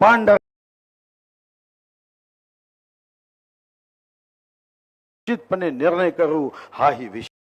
पांडव निश्चितपणे निर्णय करू हाही विषय.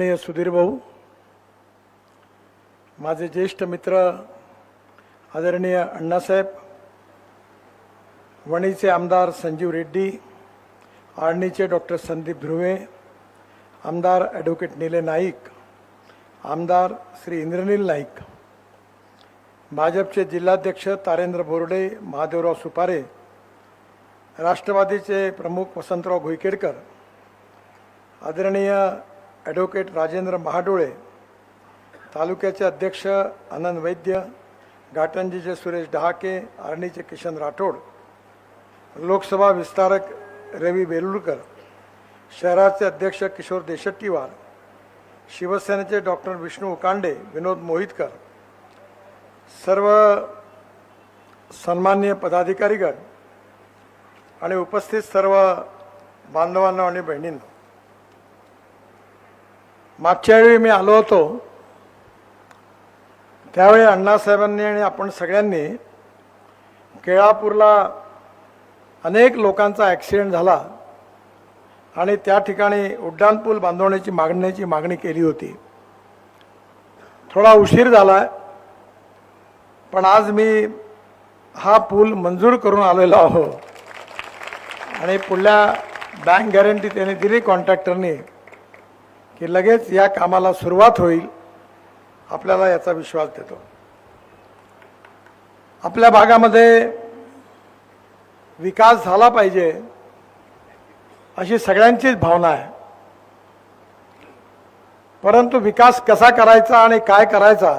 सुधीर भाऊ माझे ज्येष्ठ मित्र आदरणीय अण्णासाहेब वणीचे आमदार संजीव रेड्डी आर्णीचे डॉक्टर संदीप ध्रुवे आमदार ॲडव्होकेट निले नाईक आमदार श्री इंद्रनील नाईक भाजपचे जिल्हाध्यक्ष तारेंद्र बोर्डे महादेवराव सुपारे राष्ट्रवादीचे प्रमुख वसंतराव घोईकेडकर आदरणीय ॲडव्होकेट राजेंद्र महाडोळे तालुक्याचे अध्यक्ष आनंद वैद्य घाटंजीचे सुरेश डहाके आर्णीचे किशन राठोड लोकसभा विस्तारक रवी वेलुरकर शहराचे अध्यक्ष किशोर देशट्टीवार शिवसेनेचे डॉक्टर विष्णू उकांडे विनोद मोहितकर सर्व सन्मान्य पदाधिकारीगण आणि उपस्थित सर्व बांधवांना आणि बहिणींना मागच्या वेळी मी आलो होतो. त्यावेळी अण्णासाहेबांनी आणि आपण सगळ्यांनी केळापूरला अनेक लोकांचा ॲक्सिडेंट झाला आणि त्या ठिकाणी उड्डाणपूल बांधवण्याची मागण्याची मागणी केली होती. थोडा उशीर झाला पण आज मी हा पूल मंजूर करून आलेलो आहो. आणि पुढल्या बँक गॅरंटी त्याने दिली कॉन्ट्रॅक्टरनी. की लगेच या कामाला सुरुवात होईल आपल्याला याचा विश्वास देतो. आपल्या भागामध्ये विकास झाला पाहिजे अशी सगळ्यांचीच भावना आहे. परंतु विकास कसा करायचा आणि काय करायचा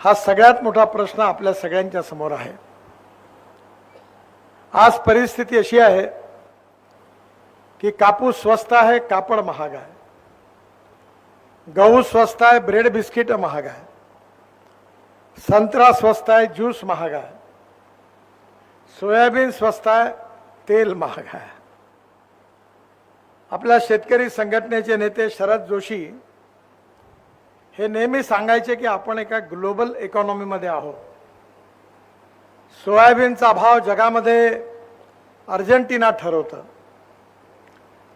हा सगळ्यात मोठा प्रश्न आपल्या सगळ्यांच्या समोर आहे. आज परिस्थिती अशी आहे की कापूस स्वस्त आहे कापड महाग आहे. गहू स्वस्त आहे ब्रेड बिस्किट महाग आहे. संत्रा स्वस्त आहे ज्यूस महाग आहे. सोयाबीन स्वस्त आहे तेल महाग आहे. आपल्या शेतकरी संघटनेचे नेते शरद जोशी हे नेहमी सांगायचे की आपण एका ग्लोबल इकॉनॉमीमध्ये आहोत. सोयाबीनचा भाव जगामध्ये अर्जेंटिना ठरवतं.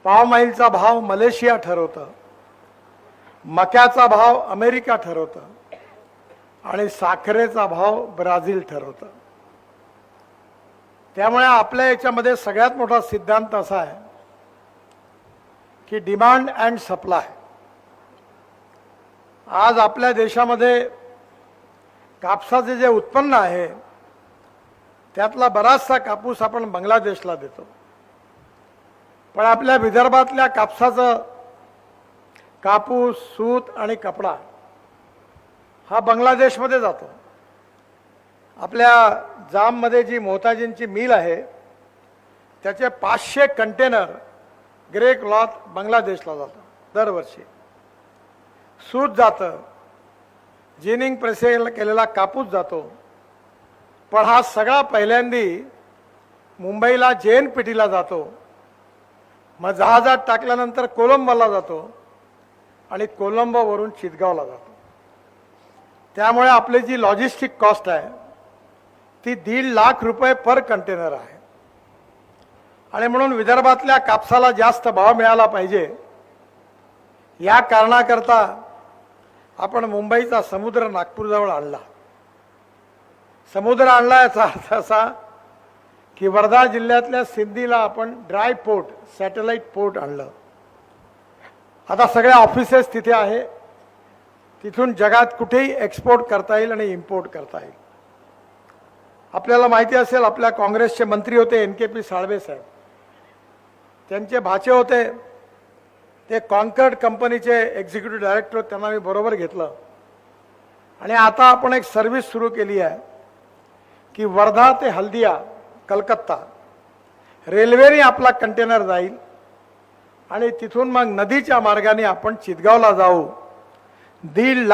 पावमाईलचा भाव मलेशिया ठरवतं. मक्याचा भाव अमेरिका ठरवतं. आणि साखरेचा भाव ब्राझील ठरवतं. त्यामुळे आपल्या याच्यामध्ये सगळ्यात मोठा सिद्धांत असा आहे की डिमांड अँड सप्लाय आज आपल्या देशामध्ये कापसाचे जे उत्पन्न आहे त्यातला बराचसा कापूस आपण बांगलादेशला देतो. पण आपल्या विदर्भातल्या कापसाचं कापूस सूत आणि कपडा हा बांगलादेशमध्ये जातो. आपल्या जाममध्ये जी मोहताजींची मिल आहे त्याचे पाचशे कंटेनर ग्रे क्लॉथ बांगलादेशला जातं दरवर्षी. सूत जातं जिनिंग प्रेसेल केलेला कापूस जातो पण हा सगळा पहिल्यांदी मुंबईला जन पी टीला जातो. मग जहाजात टाकल्यानंतर कोलंबोला जातो आणि कोलंबोवरून चितगावला जातो. त्यामुळे आपली जी लॉजिस्टिक कॉस्ट आहे ती दीड लाख रुपये पर कंटेनर आहे. आणि म्हणून विदर्भातल्या कापसाला जास्त भाव मिळाला पाहिजे. या कारणाकरता आपण मुंबईचा समुद्र नागपूरजवळ आणला. समुद्र आणला याचा अर्थ असा की वर्धा जिल्ह्यातल्या सिंधीला आपण ड्राय पोर्ट सॅटेलाईट पोर्ट आणलं. आता सगळ्या ऑफिसेस तिथे आहे. तिथून जगात कुठेही एक्सपोर्ट करता येईल आणि इम्पोर्ट करता येईल. आपल्याला माहिती असेल आपल्या काँग्रेसचे मंत्री होते N K P Salve saheb. त्यांचे भाचे होते. ते कॉन्कर्ड कंपनीचे एक्झिक्युटिव्ह डायरेक्टर त्यांना मी बरोबर घेतलं. आणि आता आपण एक सर्व्हिस सुरू केली आहे की वर्धा ते हल्दिया कलकत्ता. रेल्वेने आपला कंटेनर जाईल आणि तिथून मग नदीच्या मार्गाने आपण चितगावला जाऊ. दीड